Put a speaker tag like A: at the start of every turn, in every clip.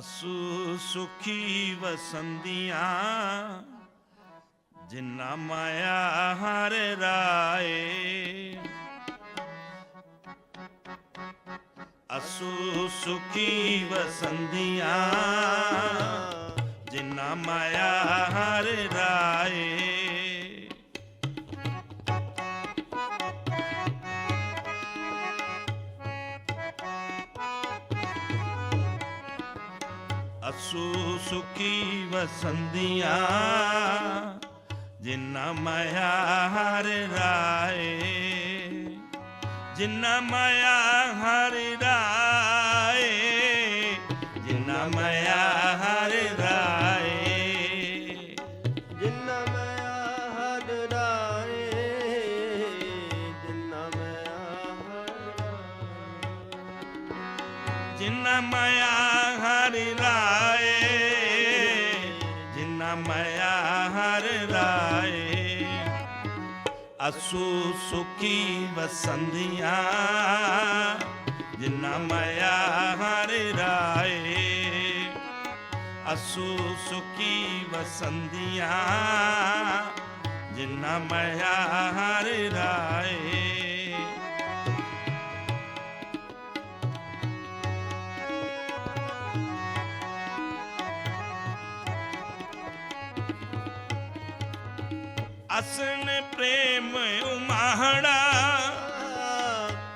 A: ਅਸੂ ਸੁਖੀ ਵਸੰਦੀਆਂ ਜਿਨਾ ਮਾਇਆ ਹਰ ਰਾਏ। ਅਸੂ ਸੁਖੀ ਵਸੰਦੀਆਂ ਜਿਨਾ ਮਾਇਆ ਹਰ ਰਾਏ। ਅਸੂ ਸੁਖੀ ਵਸੰਦੀਆਂ, ਜਿਨਾ ਮਾਇਆ ਹਰ ਰਾਏ, ਜਿਨਾ ਮਾਇਆ ਹਰ ਰਾਏ, ਜਿਨਾ ਮਾਇਆ ਹਰ ਰਾਏ,
B: ਜਿੰਨਾ ਮਾਇਆ ਹਰ ਰਾਏ, ਜਿੰਨਾ ਮਾਇਆ ਹਰ
A: ਜਿਨਾ ਮਾਇਆ ਹਰ ਰਾਏ ਜਿਨਾ ਮਾਇਆ ਹਰ ਰਾਏ ਅਸੂ ਸੁਖੀ ਵਸੰਦੀਆਂ ਜਿਨਾ ਮਾਇਆ ਹਰ ਰਾਏ ਅਸੂ ਸੁਖੀ ਵਸੰਦੀਆਂ ਜਿਨਾ ਮਾਇਆ ਹਰ ਰਾਏ ਪ੍ਰੇਮ ਉਮਾਹੜਾ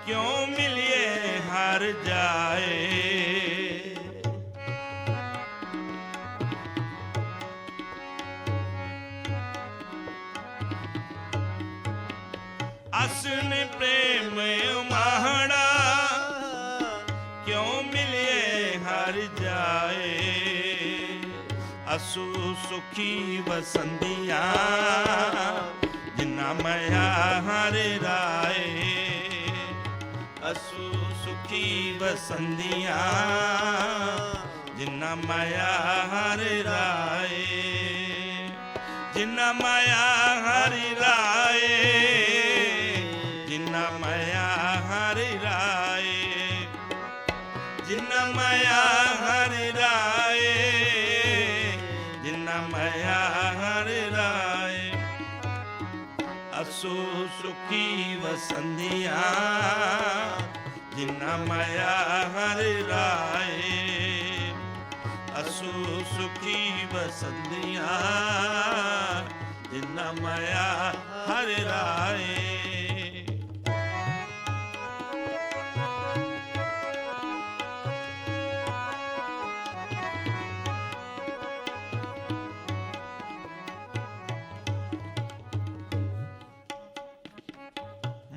A: ਕਿਉਂ ਮਿਲਿਏ ਹਰ ਜਾਏ ਅਸਨ ਪ੍ਰੇਮ ਉਮਾਹੜਾ ਕਿਉਂ ਮਿਲਿਏ ਹਰ ਜਾਏ ਅਸੂ ਸੁਖੀ ਵਸੰਦੀਆਂ ਜਿਨਾ ਮਾਇਆ ਹਰ ਰਾਏ। ਅਸੂ ਸੁਖੀ ਵਸੰਦੀਆਂ ਜਿਨਾ ਮਾਇਆ ਹਰ ਰਾਏ। ਜਿਨਾ ਮਾਇਆ ਅਸੂ ਸੁਖੀ ਵਸੰਦੀਆਂ ਜਿਨਾ ਮਾਇਆ ਹਰ ਰਾਏ ਅਸੂ ਸੁਖੀ ਵਸੰਦੀਆਂ ਜਿਨਾ ਮਾਇਆ ਹਰ ਰਾਏ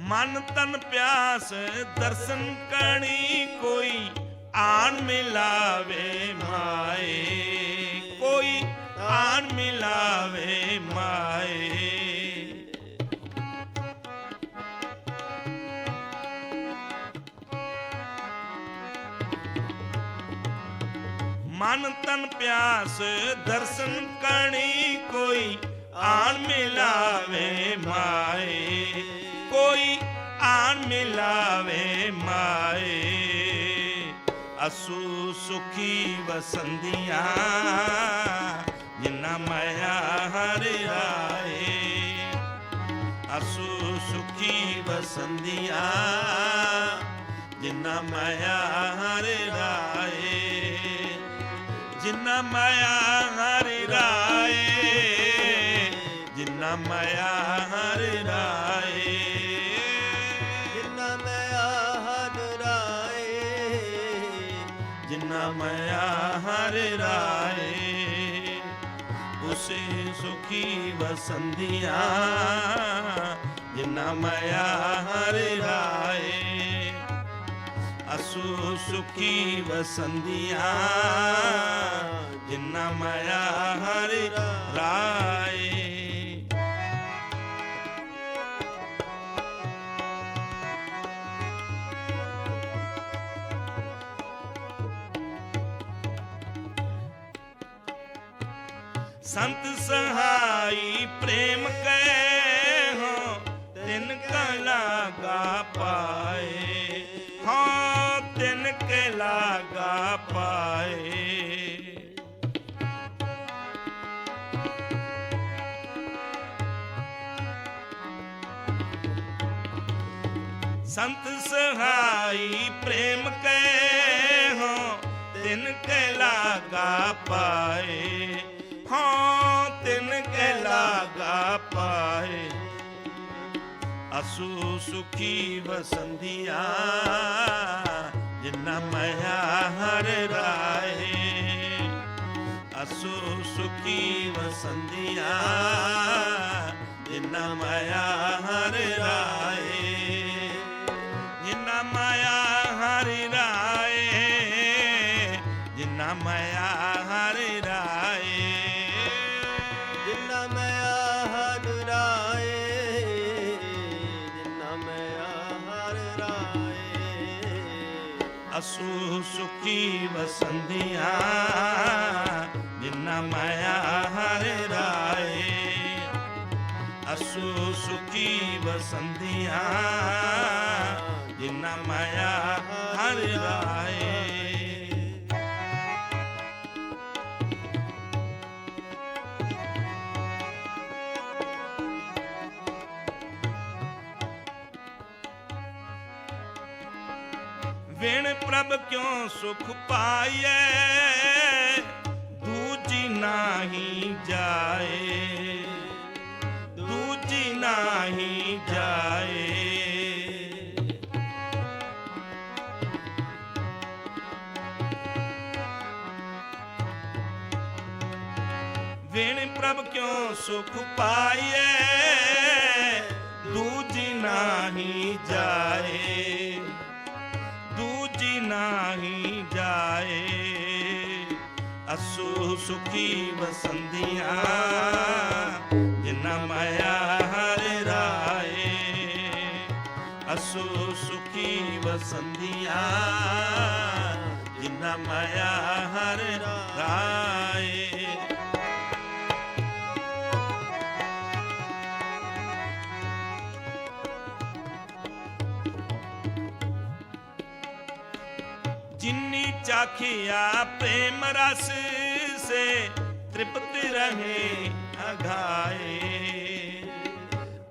A: ਮਨ ਤਨ ਪਿਆਸ, ਦਰਸ਼ਨ ਕਰਨੀ ਕੋਈ ਆਣ ਮਿਲਾਵੇ ਮਾਏ। ਕੋਈ ਆਣ ਮਿਲਾਵੇ ਮਾਏ। ਮਨ ਤਨ ਪਿਆਸ, ਦਰਸ਼ਨ ਕਰਨੀ ਕੋਈ ਆਣ ਮਿਲਾ ਅਸੂ ਸੁਖੀ ਵਸੰਦੀਆਂ ਜਿਨਾ ਮਾਇਆ ਹਰ ਰਾਏ ਅਸੂ ਸੁਖੀ ਵਸੰਦੀਆਂ ਜਿਨਾ ਮਾਇਆ ਹਰ ਰਾਏ ਜਿਨਾ ਮਾਇਆ ਜਿਨਾ ਮਾਇਆ ਹਰ ਰਾਏ। ਉਸੇ ਸੁਖੀ ਵਸੰਦੀਆਂ ਜਿਨਾ ਮਾਇਆ ਹਰ ਰਾਏ। ਅਸੂ ਸੁਖੀ ਵਸੰਦੀਆਂ ਜਿਨਾ ਮਾਇਆ ਹਰ ਰਾਏ। ਸੰਤ ਸਹਾਈ ਪ੍ਰੇਮ ਕੈ ਹੋ ਤਿਨ ਕੈ ਲਾਗਾ ਪਾਏ। ਹਾਂ, ਤਿਨ ਕੈ ਲਾਗਾ ਪਾਏ। ਸੰਤ ਸਹਾਈ ਪ੍ਰੇਮ ਕੈ ਹੋ ਤਿਨ ਕੈ ਲਾਗਾ ਪਾਏ। ਅਸੂ ਸੁਖੀ ਵਸੰਧਿਆ ਜਿਨਾ ਮਇਆ ਹਰ ਰਾਏ ਅਸੂ ਸੁਖੀ ਵਸੰਧਿਆ ਜਿਨਾ ਮਇਆ ਹਰ ਰਾਏ ਅਸੂ ਸੁਖੀ ਵਸੰਧਿਆ ਜਿਨਾ ਮਾਇਆ ਹਰ ਰਾਏ। ਅਸੂ ਸੁਖੀ ਵਸੰਧਿਆ ਜਿਨਾ ਮਾਇਆ ਹਰ ਰਾਏ। ਵਿਣ ਪ੍ਰਭ ਕਿਉ ਸੁਖ ਪਾਈਐ? ਦੂਜੀ ਨਾਹੀ ਜਾਏ। ਦੂਜੀ ਨਾਹੀ ਜਾਏ। ਵੇਣ ਪ੍ਰਭ ਕਿਉ ਸੁਖ ਪਾਈਐ? ਸੁਖੀ ਵਸੰਦੀਆਂ, ਜਿਨਾ ਮਾਇਆ ਹਰ ਰਾਏ। ਅਸੂ ਸੁਖੀ ਵਸੰਧਿਆ ਜਿਨਾ ਮਾਇਆ ਹਰਿ ਰਾਏ। ਜਿਨੀ ਚਾਖਿਆ ਪ੍ਰੇਮ ਰਸ ਸੇ ਤ੍ਰਿਪਤ ਰਹੇ ਅਘਾਏ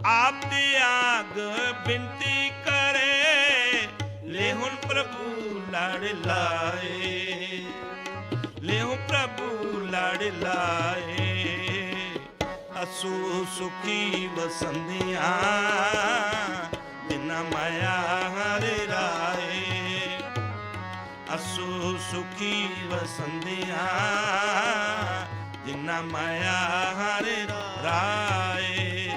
A: ਆਪ ਤੇ ਆਗ ਬਿੰਤੀ ਕਰੇ ਲੈ ਹੁਣ ਪ੍ਰਭੂ ਲੜ ਲਾਏ ਲੈ ਹੁਣ ਪ੍ਰਭੂ ਲੜ ਲਾਏ ਅਸੂ ਸੁਖੀ ਵਸੰਧਿਆ ਜਿਨਾ ਮਾਇਆ ਅਸੂ ਸੁਖੀ ਵਸੰਧਿਆ ਜਿਨਾ ਮਾਇਆ ਹਰ ਰਾਏ।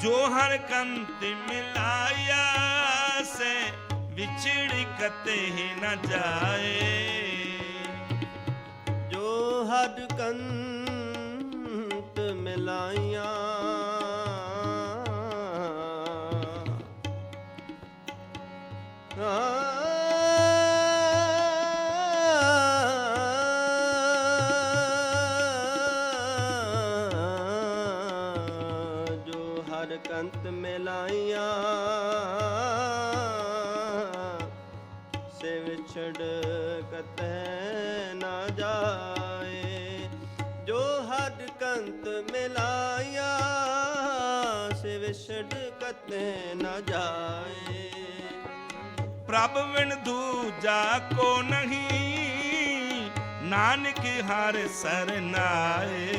A: ਜੋ ਹਰ ਕੰਤ ਮਿਲਾਇਆ, ਸੇ ਵਿਛੜ ਕਤੇ ਨਾ ਜਾਏ।
B: ਹਦ ਕੰਤ ਮਿਲਾਈਆਂ। ਜੋ ਹਰ ਕੰਤ ਮਿਲਾਈਆਂ ਸੇ ਵਿਛੜ ਕਤੈ ਨਾ ਜਾ ਲਾਇਆ ਮਿਲਾਇਆ ਸੇ ਵਿਛੜ ਕਤੈ ਨਾ ਜਾਏ।
A: ਪ੍ਰਭ ਵਿਣ ਦੂਜਾ ਕੋ ਨਹੀਂ, ਨਾਨਕ ਹਰ ਸਰਨਾਏ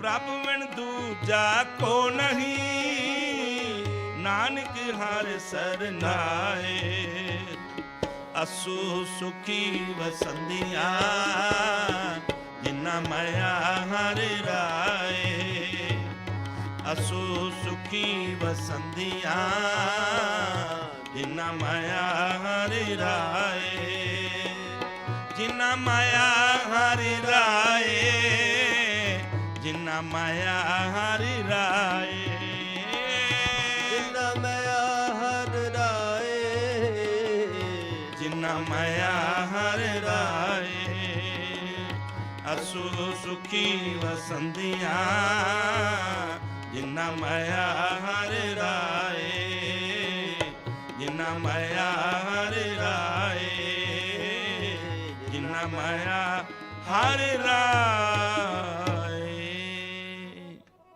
A: ਪ੍ਰਭ ਵਿਣ ਦੂਜਾ ਕੋ ਨਹੀਂ ਨਾਨਕ ਹਰ ਸਰਨਾਏ ਅਸੂ ਸੁਖੀ ਵਸੰਧਿਆ, ਜਿਨਾ ਮਾਇਆ ਹਰ ਰਾਏ। ਅਸੂ ਸੁਖੀ ਵਸੰਧਿਆ, ਜਿਨਾ ਮਾਇਆ ਹਰਿ ਰਾਏ। ਜਿਨਾ ਮਾਇਆ
B: ਹਰਿ ਰਾਏ,
A: ਜਿਨਾ ਮਾਇਆ ਹਰਿ ਰਾਏ। ਅਸੂ ਸੁਖੀ ਵਸੰਦੀਆਂ, ਜਿਨਾ ਮਾਇਆ ਹਰ ਰਾਏ, ਜਿਨਾ ਮਾਇਆ ਹਰ ਰਾਏ, ਜਿਨਾ ਮਾਇਆ ਹਰ ਰਾਏ।